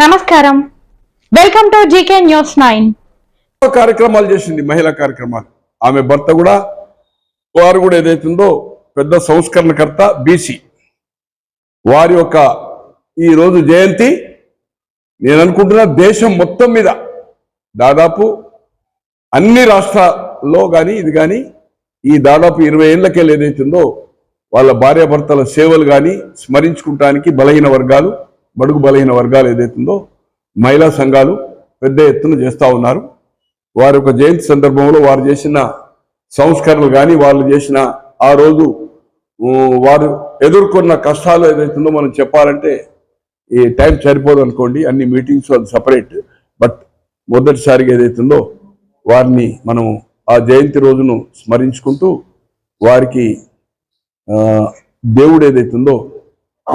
నమస్కారం. Welcome to G K news nine కార్యక్రమాలు చేసింది మహిళా కార్యక్రమాలు. ఆమె భర్త కూడా వారు కూడా ఏదైతుందో పెద్ద సంస్కరణకర్త బీసీ వారి యొక్క ఈ రోజు జయంతి నేను అనుకుంటున్నా దేశం మొత్తం మీద దాదాపు అన్ని రాష్ట్రాల్లో కానీ ఇది కానీ ఈ దాదాపు ఇరవై ఏళ్ళకెళ్ళి ఏదైతుందో వాళ్ళ భార్యాభర్తల సేవలు కానీ స్మరించుకుంటానికి బలహీన వర్గాలు బడుగు బలహీన వర్గాలు ఏదైతుందో మహిళా సంఘాలు పెద్ద ఎత్తున చేస్తూ ఉన్నారు. వారి యొక్క జయంతి సందర్భంలో వారు చేసిన సంస్కరణలు కానీ వాళ్ళు చేసిన ఆ రోజు వారు ఎదుర్కొన్న కష్టాలు ఏదైతుందో మనం చెప్పాలంటే ఈ టైం సరిపోదు అనుకోండి. అన్ని మీటింగ్స్ అది సపరేట్. బట్ మొదటిసారిగా ఏదైతుందో వారిని మనం ఆ జయంతి రోజును స్మరించుకుంటూ వారికి దేవుడు ఏదైతుందో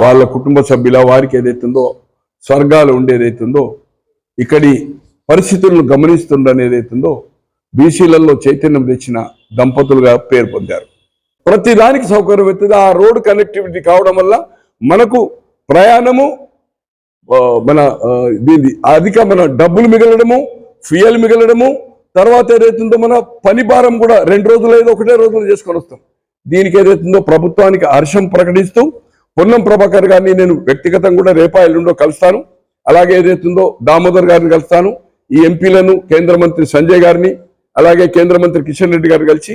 వాళ్ళ కుటుంబ సభ్యుల వారికి ఏదైతుందో స్వర్గాలు ఉండేదైతుందో ఇక్కడి పరిస్థితులను గమనిస్తుండని ఏదైతుందో బీసీలలో చైతన్యం తెచ్చిన దంపతులుగా పేరు పొందారు. ప్రతి దానికి సౌకర్యం అవుతుంది ఆ రోడ్ కనెక్టివిటీ కావడం వల్ల మనకు ప్రయాణము మన దీని అధిక మన డబ్బులు మిగలడము ఫ్యూయల్ మిగలడము తర్వాత ఏదైతుందో మన పని భారం కూడా రెండు రోజులు ఏదో ఒకటే రోజులు చేసుకొని వస్తాం. దీనికి ఏదైతుందో ప్రభుత్వానికి హర్షం ప్రకటిస్తూ పొన్నం ప్రభాకర్ గారిని నేను వ్యక్తిగతంగా కూడా రేపా ఎల్లుండో కలుస్తాను. అలాగే ఏదైతుందో దామోదర్ గారిని కలుస్తాను. ఈ ఎంపీలను కేంద్ర మంత్రి సంజయ్ గారిని అలాగే కేంద్ర మంత్రి కిషన్ రెడ్డి గారు కలిసి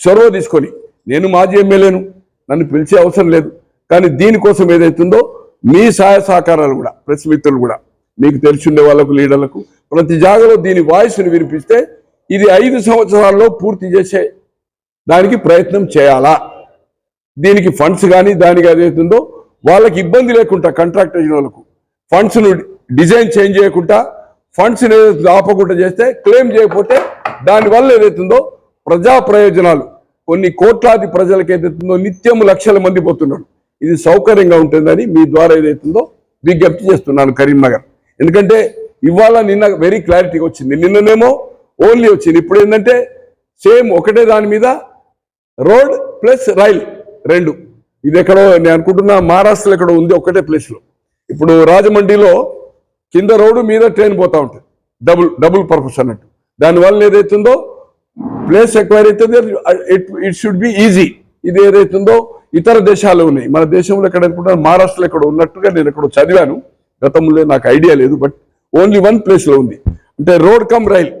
చొరవ తీసుకొని నేను మాజీ ఎమ్మెల్యేను. నన్ను పిలిచే అవసరం లేదు. కానీ దీనికోసం ఏదైతుందో మీ సహాయ సహకారాలు కూడా ప్రెస్ మిత్రులు కూడా మీకు తెలిసి ఉండే వాళ్ళకు లీడర్లకు ప్రతి జాగలో దీని వాయిస్ని వినిపిస్తే ఇది ఐదు సంవత్సరాల్లో పూర్తి చేసే దానికి ప్రయత్నం చేయాలా? దీనికి ఫండ్స్ కానీ దానికి ఏదైతుందో వాళ్ళకి ఇబ్బంది లేకుండా కాంట్రాక్ట్ అయిన వాళ్ళకు. ఫండ్స్ను డిజైన్ చేంజ్ చేయకుండా ఫండ్స్ ఆపకుండా చేస్తే క్లెయిమ్ చేయకపోతే దానివల్ల ఏదైతుందో ప్రజా ప్రయోజనాలు. కొన్ని కోట్లాది ప్రజలకు ఏదైతుందో నిత్యం లక్షల మంది పోతున్నారు. ఇది సౌకర్యంగా ఉంటుందని మీ ద్వారా ఏదైతుందో విజ్ఞప్తి చేస్తున్నాను కరీంనగర్ ఎందుకంటే ఇవాళ నిన్న వెరీ క్లారిటీగా వచ్చింది. నిన్ననేమో ఓన్లీ వచ్చింది. ఇప్పుడు ఏంటంటే సేమ్ ఒకటే దాని మీద రోడ్ ప్లస్ రైల్ రెండు. ఇది ఎక్కడో నేను అనుకుంటున్నా మహారాష్ట్రలో ఎక్కడో ఉంది ఒకటే ప్లేస్లో ఇప్పుడు రాజమండ్రిలో కింద రోడ్డు మీద ట్రైన్ పోతా ఉంటుంది. డబుల్ డబుల్ పర్పస్ అన్నట్టు. దానివల్ల ఏదైతుందో ప్లేస్ ఎక్వైర్ అవుతుంది it it should be easy ఇది ఏదైతుందో ఇతర దేశాలు ఉన్నాయి. మన దేశంలో ఎక్కడ అనుకుంటున్నా మహారాష్ట్రలో ఎక్కడ ఉన్నట్టుగా నేను ఎక్కడో చదివాను. గతంలో నాకు ఐడియా లేదు బట్ ఓన్లీ వన్ ప్లేస్లో ఉంది. అంటే రోడ్ కమ్ రైల్.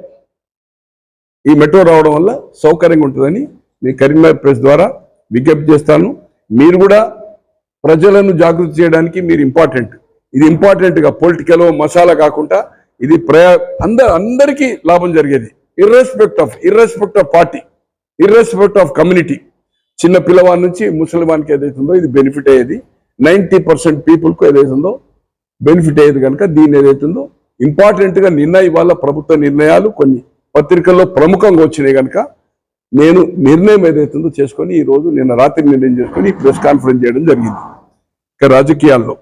ఈ మెట్రో రావడం వల్ల సౌకర్యంగా ఉంటుందని మీ కరీంనగర్ ప్రెస్ ద్వారా విజ్ఞప్తి చేస్తాను. మీరు కూడా ప్రజలను జాగృతి చేయడానికి మీరు ఇంపార్టెంట్ ఇది ఇంపార్టెంట్గా పొలిటికల్ మసాలా కాకుండా ఇది ప్రయా అందరు అందరికీ లాభం జరిగేది. Irrespective of irrespective of party irrespective of community చిన్న పిల్లవాడి నుంచి ముసలిమానికి ఏదైతుందో ఇది బెనిఫిట్ అయ్యేది. నైంటీ పర్సెంట్ పీపుల్కు ఏదైతుందో బెనిఫిట్ అయ్యేది కనుక దీన్ని ఏదైతుందో ఇంపార్టెంట్గా నిన్న ఇవాళ ప్రభుత్వ నిర్ణయాలు కొన్ని పత్రికల్లో ప్రముఖంగా వచ్చినాయి కనుక నేను నిర్ణయం ఏదైతుందో చేసుకొని ఈ రోజు నిన్న రాత్రి నిర్ణయం చేసుకొని ప్రెస్ కాన్ఫరెన్స్ చేయడం జరిగింది. ఇక రాజకీయాల్లో.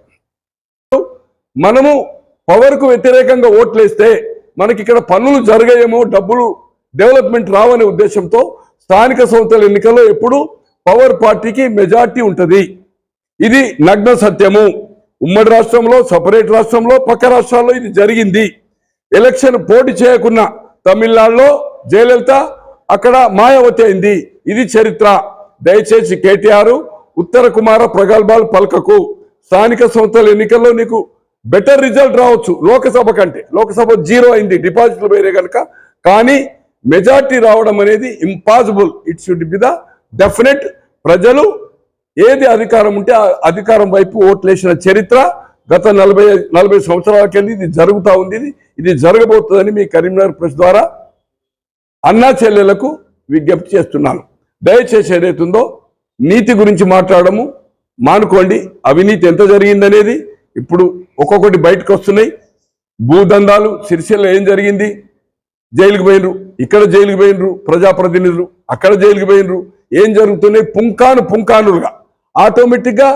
మనము పవర్కు వ్యతిరేకంగా ఓట్లేస్తే మనకి ఇక్కడ పనులు జరగయేమో డబ్బులు డెవలప్మెంట్ రావనే ఉద్దేశంతో స్థానిక సంస్థల ఎన్నికల్లో ఎప్పుడు పవర్ పార్టీకి మెజార్టీ ఉంటుంది. ఇది నగ్న సత్యము. ఉమ్మడి రాష్ట్రంలో సపరేట్ రాష్ట్రంలో పక్క రాష్ట్రాల్లో ఇది జరిగింది. ఎలక్షన్ పోటీ చేయకున్న తమిళనాడులో జయలలిత అక్కడ మాయావతి అయింది. ఇది చరిత్ర. దయచేసి కేటీఆర్ ఉత్తర కుమార ప్రగల్భాలు పలకకు స్థానిక సంస్థల ఎన్నికల్లో నీకు బెటర్ రిజల్ట్ రావచ్చు. లోకసభ కంటే. లోకసభ జీరో అయింది. డిపాజిట్లు వేరే కనుక కానీ మెజార్టీ రావడం అనేది impossible it should be the definite ప్రజలు ఏది అధికారం ఉంటే ఆ అధికారం వైపు ఓట్లేసిన చరిత్ర గత నలభై నలభై సంవత్సరాలకెళ్ళి ఇది జరుగుతూ ఉంది. ఇది ఇది జరగబోతుందని మీ కరీంనగర్ ప్రెస్ ద్వారా అన్నా చెల్లెలకు విజ్ఞప్తి చేస్తున్నాను. దయచేసి ఏదైతుందో నీతి గురించి మాట్లాడము. మానుకోండి. అవినీతి ఎంత జరిగిందనేది ఇప్పుడు ఒక్కొక్కటి బయటకు వస్తున్నాయి. భూదందాలు సిరిసిల్ల ఏం జరిగింది? జైలుకి పోయినరు. ఇక్కడ జైలుకి పోయినరు. ప్రజాప్రతినిధులు అక్కడ జైలుకి పోయినరు. ఏం జరుగుతున్నాయి? పుంకాను పుంకానులుగా. ఆటోమేటిక్గా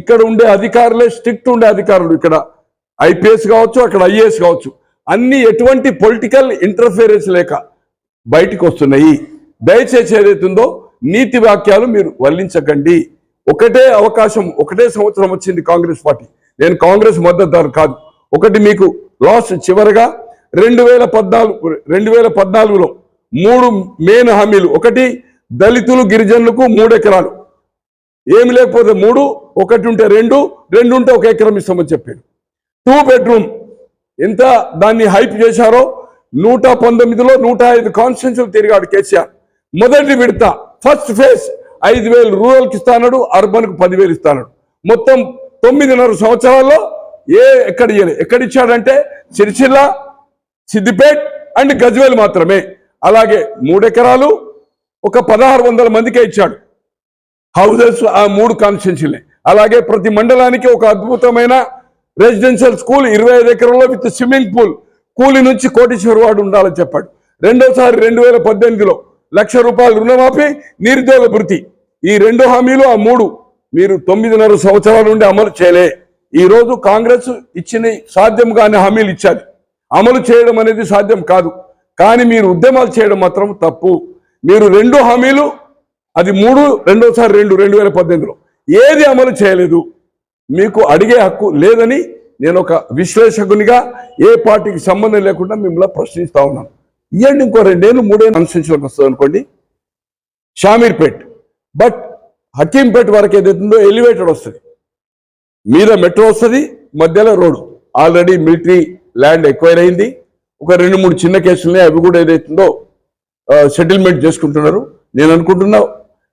ఇక్కడ ఉండే అధికారులే స్ట్రిక్ట్ ఉండే అధికారులు ఇక్కడ. ఐపీఎస్ కావచ్చు అక్కడ ఐఏఎస్ కావచ్చు. అన్ని ఎటువంటి పొలిటికల్ ఇంటర్ఫియరెన్స్ లేక బయటికి వస్తున్నాయి. దయచేసి ఏదైతుందో నీతి వాక్యాలు మీరు వల్లించకండి. ఒకటే అవకాశం ఒకటే సంవత్సరం వచ్చింది కాంగ్రెస్ పార్టీ. నేను కాంగ్రెస్ మద్దతుదారు కాదు. ఒకటి మీకు లాస్ట్ చివరగా రెండు వేల పద్నాలుగు రెండు వేల పద్నాలుగులో మూడు మెయిన్ హామీలు. ఒకటి దళితులు గిరిజనులకు మూడు ఎకరాలు. ఏమి లేకపోతే మూడు ఒకటి ఉంటే రెండు రెండు ఉంటే ఒక ఎకరం ఇస్తామని చెప్పాడు. టూ బెడ్రూమ్ ఎంత దాన్ని హైప్ చేశారో నూట పంతొమ్మిదిలో నూట ఐదు కాన్స్టిట్యూన్సీలు తిరిగాడు కేసీఆర్. మొదటి విడత ఫస్ట్ ఫేజ్ ఐదు వేలు రూరల్కి ఇస్తాడు అర్బన్కు పదివేలు ఇస్తాడు మొత్తం తొమ్మిదిన్నర సంవత్సరాల్లో ఏ ఎక్కడ ఇయ్యలే. ఎక్కడ ఇచ్చాడంటే సిరిసిల్ల సిద్దిపేట్ అండ్ గజ్వేల్ మాత్రమే. అలాగే మూడెకరాలు ఒక పదహారు వందల మందికే ఇచ్చాడు. హౌజెస్ ఆ మూడు కాన్స్టిట్యున్సీలే అలాగే ప్రతి మండలానికి ఒక అద్భుతమైన రెసిడెన్షియల్ స్కూల్ ఇరవై ఐదు ఎకరాల్లో విత్ స్విమ్మింగ్ పూల్ కూలి నుంచి కోటీశ్వర వాడు ఉండాలని చెప్పాడు. రెండోసారి రెండు వేల పద్దెనిమిదిలో లక్ష రూపాయలు రుణమాఫీ నిరుద్యోగ భృతి. ఈ రెండు హామీలు ఆ మూడు మీరు తొమ్మిదిన్నర సంవత్సరాల నుండి అమలు చేయలే. ఈరోజు కాంగ్రెస్ ఇచ్చిన సాధ్యం కాని హామీలు ఇచ్చాలి అమలు చేయడం అనేది సాధ్యం కాదు. కానీ మీరు ఉద్యమాలు చేయడం మాత్రం తప్పు. మీరు రెండు హామీలు అది మూడు రెండోసారి రెండు రెండు వేల పద్దెనిమిదిలో. ఏది అమలు చేయలేదు? మీకు అడిగే హక్కు లేదని నేను ఒక విశ్లేషకునిగా ఏ పార్టీకి సంబంధం లేకుండా మిమ్మల్ని ప్రశ్నిస్తూ ఉన్నాను. ఇవ్వండి ఇంకో రెండేళ్ళు మూడేళ్ళు అనుసరించడానికి వస్తుంది అనుకోండి. షామీర్పేట్. బట్ హకీంపేట్ వరకు ఏదైతుందో ఎలివేటెడ్ వస్తుంది. మీద మెట్రో వస్తుంది మధ్యలో road. Already military land acquire అయింది ఒక రెండు మూడు చిన్న కేసులని అవి కూడా ఏదైతుందో సెటిల్మెంట్ చేసుకుంటున్నారు. నేను అనుకుంటున్నా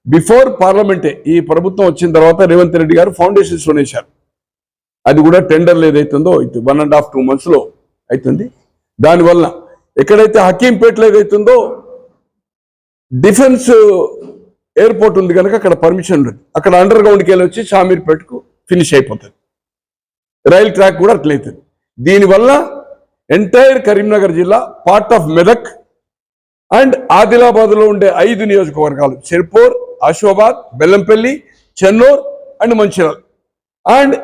బిఫోర్ పార్లమెంటే ఈ ప్రభుత్వం వచ్చిన తర్వాత రేవంత్ రెడ్డి గారు ఫౌండేషన్స్ వేశారు అది కూడా టెండర్లు ఏదైతుందో వన్ అండ్ హాఫ్ టూ మంత్స్లో అవుతుంది దానివల్ల ఎక్కడైతే హకీంపేటలో ఏదైతుందో డిఫెన్స్ ఎయిర్పోర్ట్ ఉంది కనుక అక్కడ పర్మిషన్ ఉండదు. అక్కడ అండర్ గ్రౌండ్కి వెళ్ళి వచ్చి షామీర్పేటకు ఫినిష్ అయిపోతుంది. రైల్ ట్రాక్ కూడా అట్లయితుంది దీనివల్ల ఎంటైర్ కరీంనగర్ జిల్లా పార్ట్ ఆఫ్ మెదక్ అండ్ ఆదిలాబాద్లో ఉండే ఐదు నియోజకవర్గాలు Cherpur Ashabad Bellampalli Chennur and Mancherial. And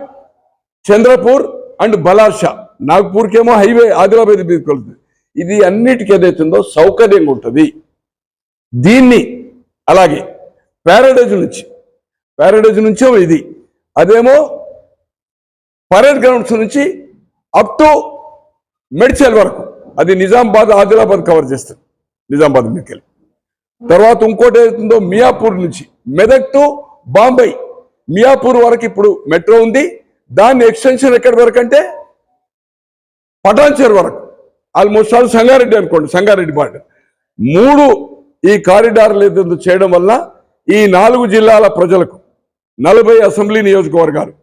Chandrapur and Ballarshah. నాగ్పూర్కేమో highway Adilabad మీదకి వెళ్తుంది. ఇది అన్నిటికీ ఏదైతుందో సౌకర్యంగా ఉంటుంది. దీన్ని అలాగే ప్యారడైజ్ నుంచి ప్యారడైజ్ నుంచో ఇది. అదేమో పరేడ్ గ్రౌండ్స్ నుంచి అప్ టు మెడిచల్ వరకు. అది నిజామాబాద్ ఆదిలాబాద్ కవర్ చేస్తుంది. నిజామాబాద్ మీదకి వెళ్ళి. తర్వాత ఇంకోటి ఏదైతుందో మియాపూర్ నుంచి మెదక్ టు బాంబే. మియాపూర్ వరకు ఇప్పుడు మెట్రో ఉంది. దాని ఎక్స్టెన్షన్ ఎక్కడి వరకు అంటే పటాన్చేరు వరకు. ఆల్మోస్ట్ ఆల్ సంగారెడ్డి అనుకోండి సంగారెడ్డి బార్డర్ మూడు ఈ కారిడార్లు ఏదో చేయడం వల్ల ఈ నాలుగు జిల్లాల ప్రజలకు నలభై అసెంబ్లీ నియోజకవర్గాలు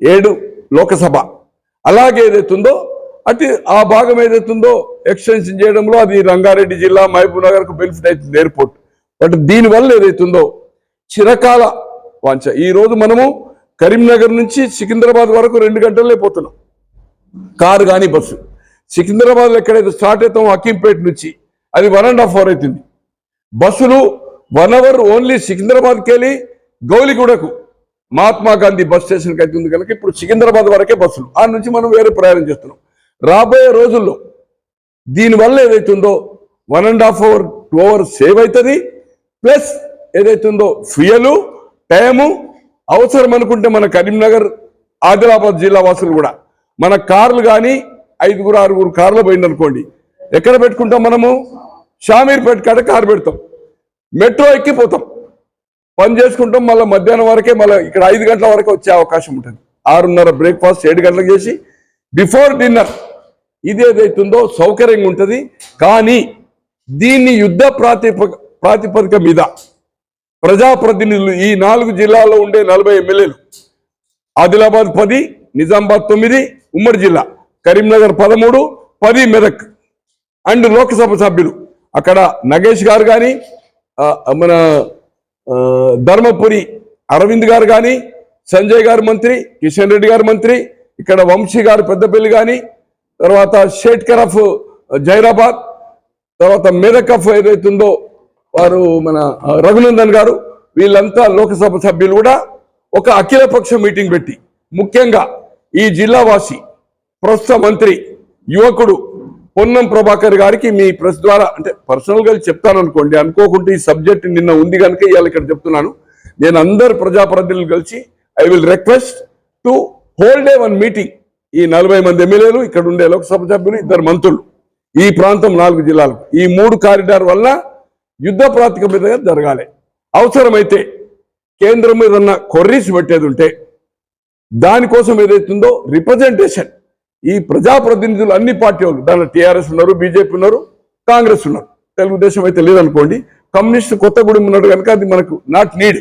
ఏడు లోకసభ అలాగే ఏదైతుందో అటు ఆ భాగం ఏదైతుందో ఎక్స్టెన్షన్ చేయడంలో అది రంగారెడ్డి జిల్లా మహబూబ్ నగర్కు బెనిఫిట్ అవుతుంది ఎయిర్పోర్ట్ బట్ దీనివల్ల ఏదైతుందో చిరకాల వాంఛ. ఈ రోజు మనము కరీంనగర్ నుంచి సికింద్రాబాద్ వరకు రెండు గంటలే పోతున్నాం. కారు కానీ బస్సు. సికింద్రాబాద్లో ఎక్కడైతే స్టార్ట్ అవుతామో హకీంపేట నుంచి అది వన్ అండ్ హాఫ్ అవర్ అవుతుంది. బస్సులు వన్ అవర్ ఓన్లీ సికింద్రాబాద్కి వెళ్ళి గౌలిగూడకు మహాత్మా గాంధీ బస్ స్టేషన్కి అవుతుంది కనుక ఇప్పుడు సికింద్రాబాద్ వరకే బస్సులు. ఆ నుంచి మనం వేరే ప్రయాణం చేస్తున్నాం. రాబోయే రోజుల్లో దీనివల్ల ఏదైతుందో one and half hour two hour save అవుతుంది. ప్లస్ ఏదైతుందో ఫ్యూయలు టైము అవసరం అనుకుంటే మన కరీంనగర్ ఆదిలాబాద్ జిల్లా వాసులు కూడా. మన కార్లు కానీ ఐదుగురు ఆరుగురు కార్లు పోయిందనుకోండి. ఎక్కడ పెట్టుకుంటాం మనము? షామీర్పేట కాడ కారు పెడతాం. మెట్రో ఎక్కిపోతాం. పని చేసుకుంటాం మళ్ళీ మధ్యాహ్నం వరకే మళ్ళీ ఇక్కడ ఐదు గంటల వరకు వచ్చే అవకాశం ఉంటుంది. ఆరున్నర బ్రేక్ఫాస్ట్ ఏడు గంటలకు చేసి బిఫోర్ డిన్నర్ ఇది ఏదైతుందో సౌకర్యంగా ఉంటుంది. కానీ దీన్ని యుద్ధ ప్రాతిప ప్రాతిపదిక మీద ప్రజాప్రతినిధులు ఈ నాలుగు జిల్లాల్లో ఉండే నలభై ఎమ్మెల్యేలు. ఆదిలాబాద్ పది నిజామాబాద్ తొమ్మిది ఉమ్మడి జిల్లా. కరీంనగర్ పదమూడు పది మెదక్ అండ్ లోక్సభ సభ్యులు. అక్కడ నగేష్ గారు కానీ మన ధర్మపురి అరవింద్ గారు కానీ సంజయ్ గారు మంత్రి కిషన్ రెడ్డి గారు మంత్రి ఇక్కడ వంశీ గారు పెద్దపల్లి కానీ తర్వాత షేట్కర్ ఆఫ్ జైరాబాద్ తర్వాత మెదక్ ఆఫ్ ఏదైతుందో వారు మన రఘునందన్ గారు వీళ్ళంతా లోకసభ సభ్యులు కూడా ఒక అఖిలపక్ష మీటింగ్ పెట్టి ముఖ్యంగా ఈ జిల్లావాసి ప్రస్తుత మంత్రి యువకుడు పొన్నం ప్రభాకర్ గారికి మీ ప్రెస్ ద్వారా అంటే పర్సనల్గా చెప్తాను అనుకోండి అనుకోకుండా ఈ సబ్జెక్ట్ నిన్న ఉంది కనుక ఇవాళ ఇక్కడ చెప్తున్నాను. నేను అందరు ప్రజాప్రతినిధులు కలిసి I will request to hold a one meeting ఈ నలభై మంది ఎమ్మెల్యేలు ఇక్కడ ఉండే లోక్సభ సభ్యులు ఇద్దరు మంత్రులు. ఈ ప్రాంతం నాలుగు జిల్లాలు. ఈ మూడు కారిడార్ వల్ల యుద్ధ ప్రాతిక మీద జరగాలి. అవసరమైతే కేంద్రం మీద ఉన్న కొర్రీస్ పెట్టేది ఉంటే దానికోసం ఏదైతుందో రిప్రజెంటేషన్. ఈ ప్రజాప్రతినిధులు అన్ని పార్టీ వాళ్ళు దాంట్లో టీఆర్ఎస్ ఉన్నారు బీజేపీ ఉన్నారు కాంగ్రెస్ ఉన్నారు. తెలుగుదేశం అయితే లేదనుకోండి కమ్యూనిస్ట్ కొత్తగూడెం ఉన్నాడు కనుక అది మనకు నాట్ నీడ్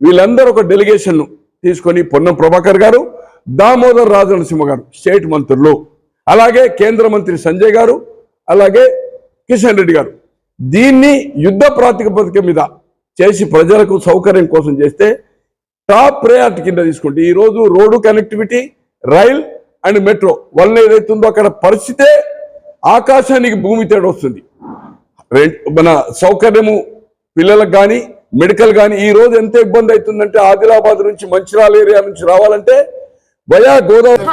వీళ్ళందరూ ఒక డెలిగేషన్ను తీసుకొని పొన్నం ప్రభాకర్ గారు దామోదర్ రాజనరసింహ గారు స్టేట్ మంత్రులు. అలాగే కేంద్ర మంత్రి సంజయ్ గారు అలాగే కిషన్ రెడ్డి గారు. దీన్ని యుద్ధ ప్రాతిపదిక మీద చేసి ప్రజలకు సౌకర్యం కోసం చేస్తే టాప్ ప్రయారిటీ కింద తీసుకుంటే ఈ రోజు road connectivity rail and metro వల్ల ఏదైతుందో అక్కడ పరిస్థితే ఆకాశానికి భూమి తేడా వస్తుంది. రెం- మన సౌకర్యము పిల్లలకు కానీ మెడికల్ కానీ ఈ రోజు ఎంత ఇబ్బంది అవుతుందంటే ఆదిలాబాద్ నుంచి మంచిర్యాల ఏరియా నుంచి రావాలంటే వయా గోదావరి.